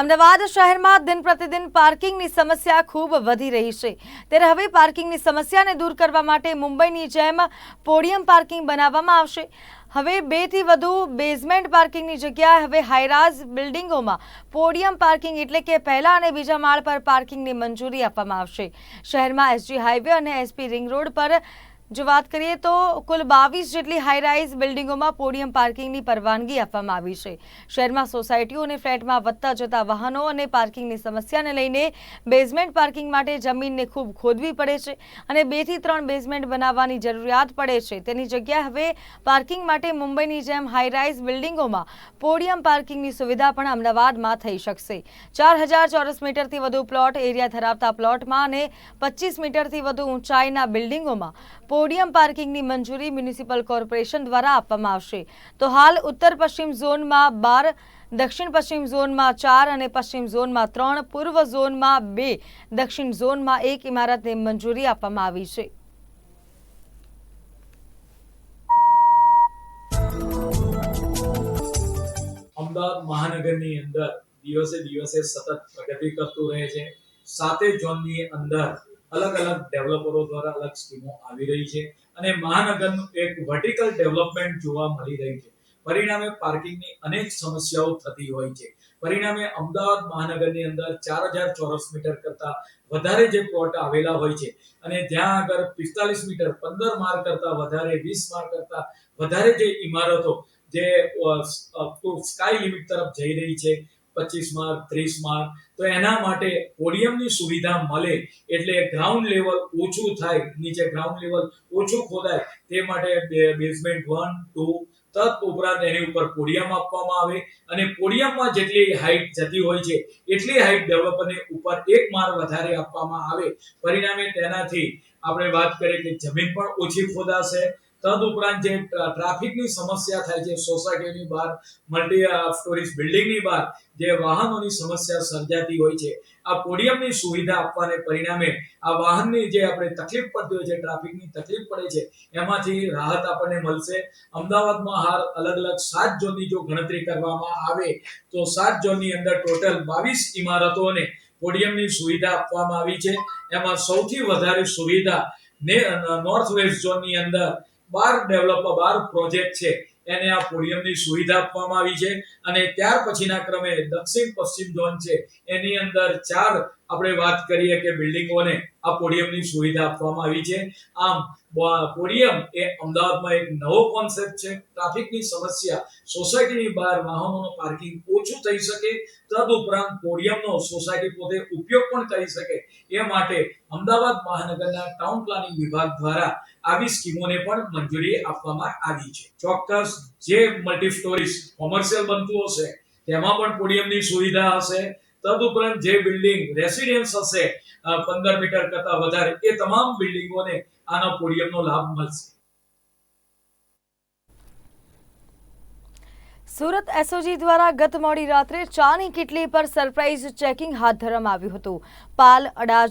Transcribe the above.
અમદાવાદ શહેરમાં દિન પ્રતિદિન પાર્કિંગની સમસ્યા ખૂબ વધી રહી છે. ત્યારે હવે પાર્કિંગની સમસ્યાને દૂર કરવા માટે મુંબઈની જેમ પોડિયમ પાર્કિંગ બનાવવામાં આવશે. હવે બેથી વધુ બેઝમેન્ટ પાર્કિંગની જગ્યાએ હવે હાઈરાઝ બિલ્ડિંગોમાં. પોડિયમ પાર્કિંગ એટલે કે પહેલા અને બીજા માળ પર પાર્કિંગની મંજૂરી આપવામાં આવશે. શહેરમાં એસજી હાઈવે અને એસપી રિંગ રોડ પર જો વાત કરીએ તો કુલ બાવીસ જેટલી હાઈરાઇઝ બિલ્ડિંગોમાં પોડિયમ પાર્કિંગની પરવાનગી આપવામાં આવી છે. શહેરમાં સોસાયટીઓ અને ફ્લેટમાં વધતા જતા વાહનો અને પાર્કિંગની સમસ્યાને લઈને બેઝમેન્ટ પાર્કિંગ માટે જમીનને ખૂબ ખોદવી પડે છે અને બેથી ત્રણ બેઝમેન્ટ બનાવવાની જરૂરિયાત પડે છે. તેની જગ્યાએ હવે પાર્કિંગ માટે મુંબઈની જેમ હાઈરાઇઝ બિલ્ડિંગોમાં પોડિયમ પાર્કિંગની સુવિધા પણ અમદાવાદમાં થઈ શકશે. ચાર હજાર ચોરસ મીટરથી વધુ પ્લોટ એરિયા ધરાવતા પ્લોટમાં અને પચીસ મીટરથી વધુ ઊંચાઈના બિલ્ડિંગોમાં પોડિયમ પાર્કિંગની મંજૂરી મ્યુનિસિપલ કોર્પોરેશન દ્વારા આપવામાં આવશે. તો હાલ ઉત્તર પશ્ચિમ ઝોનમાં બાર, દક્ષિણ પશ્ચિમ ઝોનમાં ચાર અને પશ્ચિમ ઝોનમાં ત્રણ, પૂર્વ ઝોનમાં બે, દક્ષિણ ઝોનમાં એક ઇમારતને મંજૂરી આપવામાં આવી છે. અમદાવાદ મહાનગરની અંદર દિવસે દિવસે સતત પ્રગતિ કરતું રહે છે. સાતે ઝોનની અંદર અલગ અલગ ડેવલપરો દ્વારા અલગ સ્કીમો આવી રહી છે અને મહાનગરનું એક વર્ટિકલ ડેવલપમેન્ટ જોવા મળી રહી છે. પરિણામે પાર્કિંગની અનેક સમસ્યાઓ થતી હોય છે. પરિણામે અમદાવાદ મહાનગરની અંદર ચાર હજાર ચોરસ મીટર કરતા વધારે જે પ્લોટ આવેલા હોય છે અને ત્યાં આગળ પિસ્તાલીસ મીટર, પંદર માર કરતા વધારે, વીસ માર કરતા વધારે જે ઇમારતો જે સ્કાય લિમિટ તરફ જઈ રહી છે. પચીસ માર્ક, ત્રીસ માર્ક, તો એના માટે પોડિયમની સુવિધા મળે એટલે ગ્રાઉન્ડ લેવલ ઓછું થાય, નીચે ગ્રાઉન્ડ લેવલ ઓછું ખોદાય, તે માટે બેઝમેન્ટ વન ટુ તદ ઉપરાંત એની ઉપર પોડિયમ આપવામાં આવે. અને પોડિયમમાં જેટલી હાઈટ જતી હોય છે, એટલી હાઈટ ડેવલપરને ઉપર એક માળ વધારે આપવામાં આવે. પરિણામે તેનાથી આપણે વાત કરીએ કે જમીન પણ ઓછી ખોદાશે તદ જે ટ્રાફિકની સમસ્યા થાય છે, સોસાયટીની બહાર, મલ્ટી સ્ટોરીઝ બિલ્ડિંગની બહાર જે વાહનોની સમસ્યા સર્જાતી હોય છે, આ પોડિયમની સુવિધા આપવાને પરિણામે આ વાહનની જે આપણે તકલીફ પડતી હોય છે, ટ્રાફિકની તકલીફ પડે છે, એમાંથી રાહત આપણને મળશે. અમદાવાદમાં હાલ અલગ અલગ સાત ઝોનની જો ગણતરી કરવામાં આવે, તો સાત ઝોનની અંદર ટોટલ બાવીસ ઇમારતોને પોડિયમની સુવિધા આપવામાં આવી છે. એમાં સૌથી વધારે સુવિધા નોર્થ વેસ્ટ ઝોનની અંદર બાર ડેવલપ બાર પ્રોજેક્ટ છે, એને આ પોડિયમની સુવિધા આપવામાં આવી છે. અને ત્યાર પછીના ક્રમે દક્ષિણ પશ્ચિમ ઝોન છે, એની અંદર ચાર આપણે વાત કરીએ કે બિલ્ડિંગોને આ પોડિયમની સુવિધા આપવામાં આવી છે. આમ પોડિયમ એ અમદાવાદમાં એક નવો કોન્સેપ્ટ છે. ટ્રાફિકની સમસ્યા, સોસાયટીની બહાર વાહનોનું પાર્કિંગ ઓછું થઈ શકે તદ ઉપરાંત પોડિયમનો સોસાયટી પોતે ઉપયોગ પણ કરી શકે. એ માટે અમદાવાદ મહાનગરના ટાઉન પ્લાનિંગ વિભાગ દ્વારા આવી સ્કીમોને પણ મંજૂરી આપવામાં આવી છે. ચોક્કસ જે મલ્ટી સ્ટોરીઝ કોમર્શિયલ બનતું હશે, તેમાં પણ પોડિયમની સુવિધા હશે. તદુપરાંત જે બિલ્ડિંગ રેસિડેન્સ હશે પંદર મીટર કરતા વધારે, એ તમામ બિલ્ડિંગોને આના પોડિયમનો લાભ મળશે. સુરત એસઓજી દ્વારા ગત મોડી રાત્રે ચાની કિટલી પર સરપ્રાઇઝ ચેકિંગ હાથ ધરવામાં આવ્યું હતું. પાલ, અડાજ